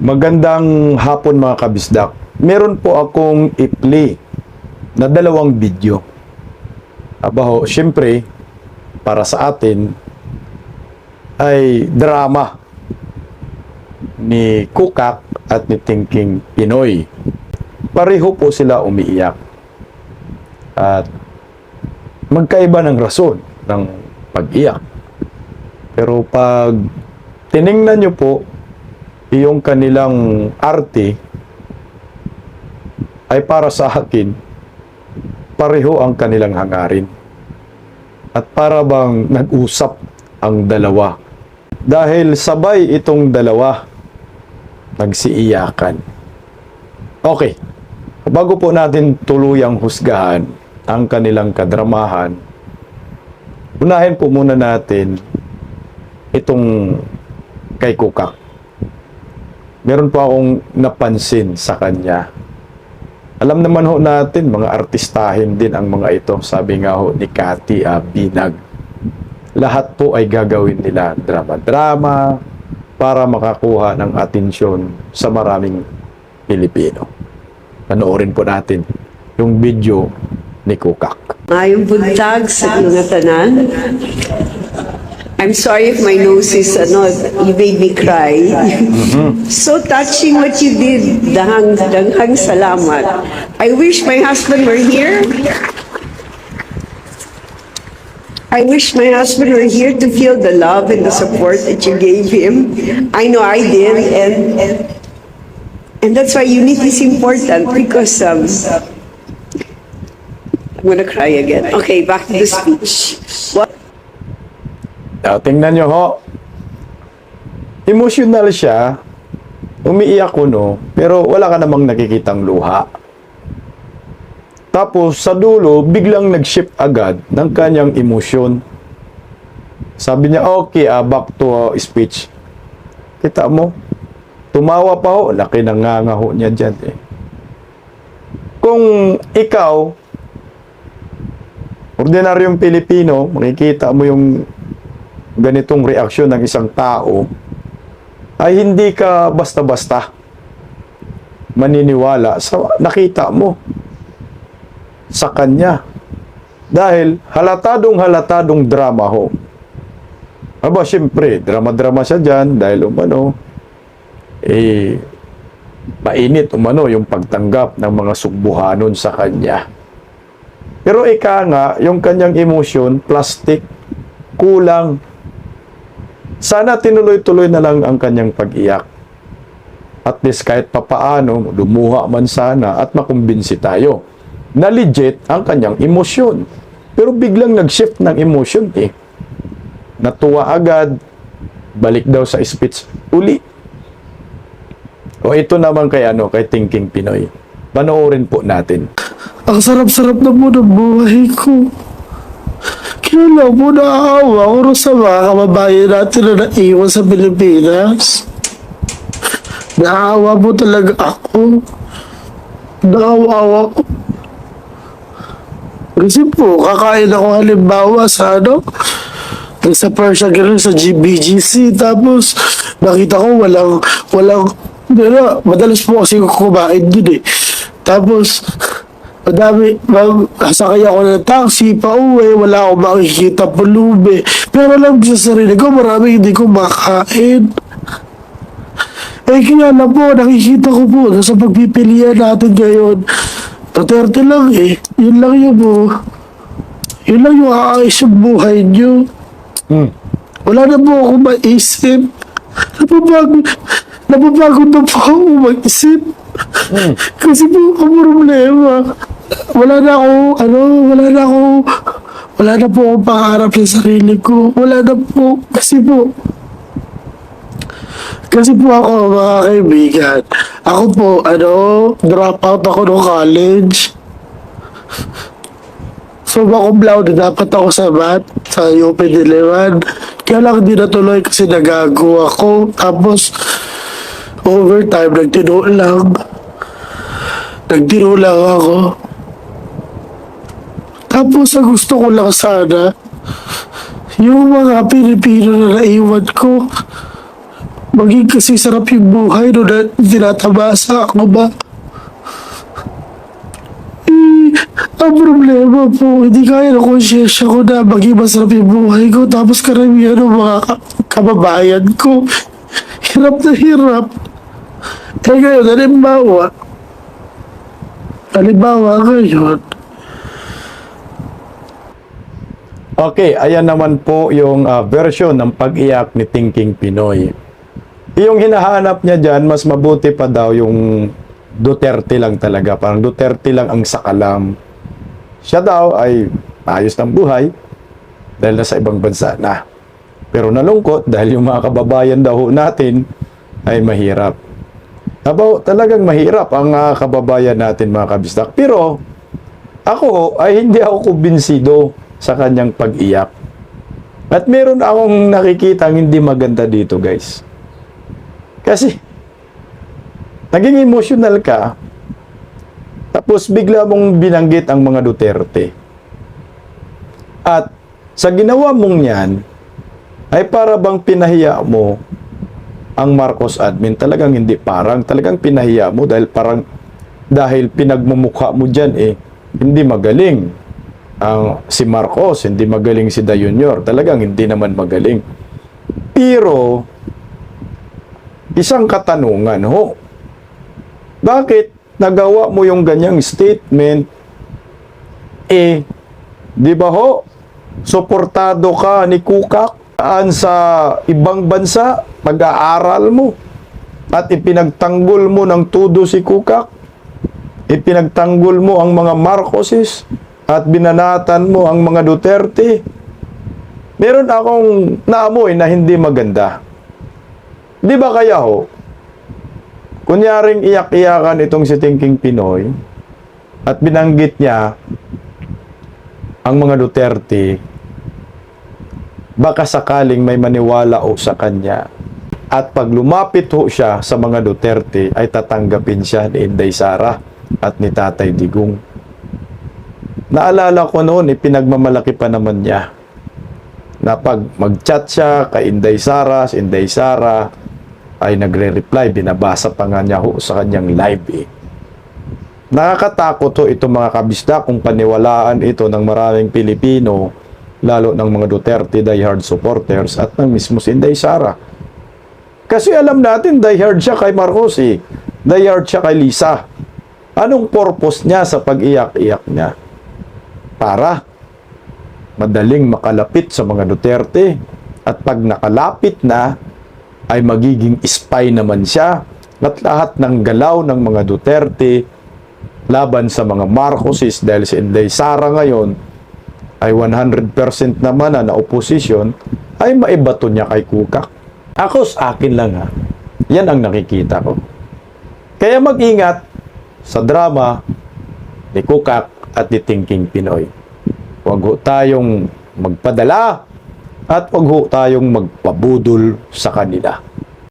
Magandang hapon mga kabisdak. Meron po akong i-play na dalawang video. Abaho, syempre, para sa atin, ay drama ni Kukak at ni Thinking Pinoy. Pareho po sila umiiyak. At magkaiba ng rason ng pag-iyak. Pero pag tiningnan nyo po yung kanilang arte ay para sa akin pareho ang kanilang hangarin. At para bang nag-usap ang dalawa. Dahil sabay itong dalawa nagsiiyakan. Okay. Bago po natin tuluyang husgahan ang kanilang kadramahan, unahin po muna natin itong kay Kukak. Meron po akong napansin sa kanya. Alam naman ho natin, mga artistahin din ang mga ito. Sabi nga ho ni Cathy ah, Binag. Lahat po ay gagawin nila drama-drama para makakuha ng atensyon sa maraming Pilipino. Panoorin po natin yung video ni Kukak. Mayong buntag sa mga tanan. I'm sorry if my nose is, ano, you made me cry. so touching what you did. Dahang, daghang salamat. I wish my husband were here. I wish my husband were here to feel the love and the support that you gave him. I know I did, and and that's why unity is important because um, I'm gonna cry again. Okay, back to the speech. What? Ah, tingnan nyo ho. Emotional siya. Umiiyak ko no. Pero wala ka namang nakikitang luha. Tapos sa dulo, biglang nag-shift agad ng kanyang emosyon. Sabi niya, okay, ah, back to ah, speech. Kita mo, tumawa pa ho. Laki ng ngangaho niya dyan eh. Kung ikaw, ordinaryong Pilipino, makikita mo yung ganitong reaksyon ng isang tao, ay hindi ka basta-basta maniniwala sa nakita mo sa kanya. Dahil halatadong halatadong drama ho. Aba, syempre, drama-drama siya dyan dahil umano, eh, mainit umano yung pagtanggap ng mga sugbuhanon sa kanya. Pero ika nga, yung kanyang emosyon, plastic, kulang. Sana tinuloy-tuloy na lang ang kanyang pag-iyak. At least kahit papaano, lumuha man sana at makumbinsi tayo na legit ang kanyang emosyon. Pero biglang nag-shift ng emosyon eh. Natuwa agad, balik daw sa speech uli. O ito naman kay ano, kay Thinking Pinoy. Panoorin po natin. Ang sarap-sarap na po ng buhay ko. Kailan mo naaawa ko sa mga kababayan natin na naiwan sa Pilipinas? Naawa mo talaga ako. Naawa ko. Kasi po, kakain ako halimbawa sa ano, sa Persia Grill sa GBGC. Tapos, nakita ko walang, walang, pero, madalas po kasi kumain dun eh. Tapos, madami, mag, sakay ako ng taxi, pa uwi, wala akong makikita pulubi. Pero alam ko sa sarili ko, marami hindi ko makain. Eh, kaya na po, nakikita ko po, sa pagpipilian natin ngayon, Duterte lang eh. Yun lang yung po. Yun lang yung aayos yung buhay niyo. Hmm. Wala na po ako maisip. Nababago, nababago na po ako mag-isip. Kasi po ang problema. Wala na ako, ano, wala na ako, wala na po akong pangarap sa sarili ko. Wala na po, kasi po, kasi po ako, mga kaibigan, ako po, ano, drop out ako ng college. So, ako blown dapat ako sa math, sa UP Diliman. Kaya lang hindi natuloy kasi nagago ako. Tapos, overtime, nagtino lang. Nagtino lang ako. Tapos, ang gusto ko lang sana, yung mga Pilipino na naiwan ko, maging kasi sarap yung buhay no na tinatabasa ako ba? Eh, ang problema po, hindi kaya na konsyensya ko na maging masarap yung buhay ko tapos karamihan ng mga ka- kababayan ko. Hirap na hirap. Eh ngayon, halimbawa, halimbawa ngayon, Okay, ayan naman po yung ah, version ng pag-iyak ni Thinking Pinoy. Yung hinahanap niya dyan, mas mabuti pa daw yung Duterte lang talaga. Parang Duterte lang ang sakalam. Siya daw ay ayos ng buhay dahil nasa ibang bansa na. Pero nalungkot dahil yung mga kababayan daw natin ay mahirap. Aba, talagang mahirap ang ah, kababayan natin mga kabistak. Pero ako ay hindi ako kumbinsido sa kanyang pag-iyak. At meron akong nakikita hindi maganda dito, guys. Kasi, naging emotional ka, tapos bigla mong binanggit ang mga Duterte. At sa ginawa mong yan, ay para bang pinahiya mo ang Marcos admin. Talagang hindi parang, talagang pinahiya mo dahil parang dahil pinagmumukha mo dyan eh, hindi magaling ang si Marcos, hindi magaling si Da Junior. Talagang hindi naman magaling. Pero, isang katanungan ho, bakit nagawa mo yung ganyang statement? Eh, di ba ho, suportado ka ni Kukak sa ibang bansa, pag-aaral mo. At ipinagtanggol mo ng tudo si Kukak. Ipinagtanggol mo ang mga Marcoses at binanatan mo ang mga Duterte. Meron akong naamoy na hindi maganda. Di ba kaya ho? Kunyaring iyak-iyakan itong si Thinking Pinoy at binanggit niya ang mga Duterte, baka sakaling may maniwala o sa kanya at pag lumapit ho siya sa mga Duterte ay tatanggapin siya ni Inday Sara at ni Tatay Digong. Naalala ko noon, ipinagmamalaki pa naman niya na pag mag-chat siya kay Inday Sara, si Inday Sara ay nagre-reply, binabasa pa nga niya ho sa kanyang live eh. Nakakatakot ho itong mga kabisda kung paniwalaan ito ng maraming Pilipino, lalo ng mga Duterte diehard supporters at ng mismo si Inday Sara. Kasi alam natin, diehard siya kay Marcos eh. Diehard siya kay Lisa. Anong purpose niya sa pag-iyak-iyak niya? Para madaling makalapit sa mga Duterte at pag nakalapit na ay magiging spy naman siya at lahat ng galaw ng mga Duterte laban sa mga Marcoses dahil si Inday Sara ngayon ay 100% naman na na oposisyon ay maibato niya kay Kukak. Ako sa akin lang ha. Yan ang nakikita ko. Kaya mag-ingat sa drama ni Kukak at ni Thinking Pinoy. Huwag ho tayong magpadala at huwag ho tayong magpabudol sa kanila.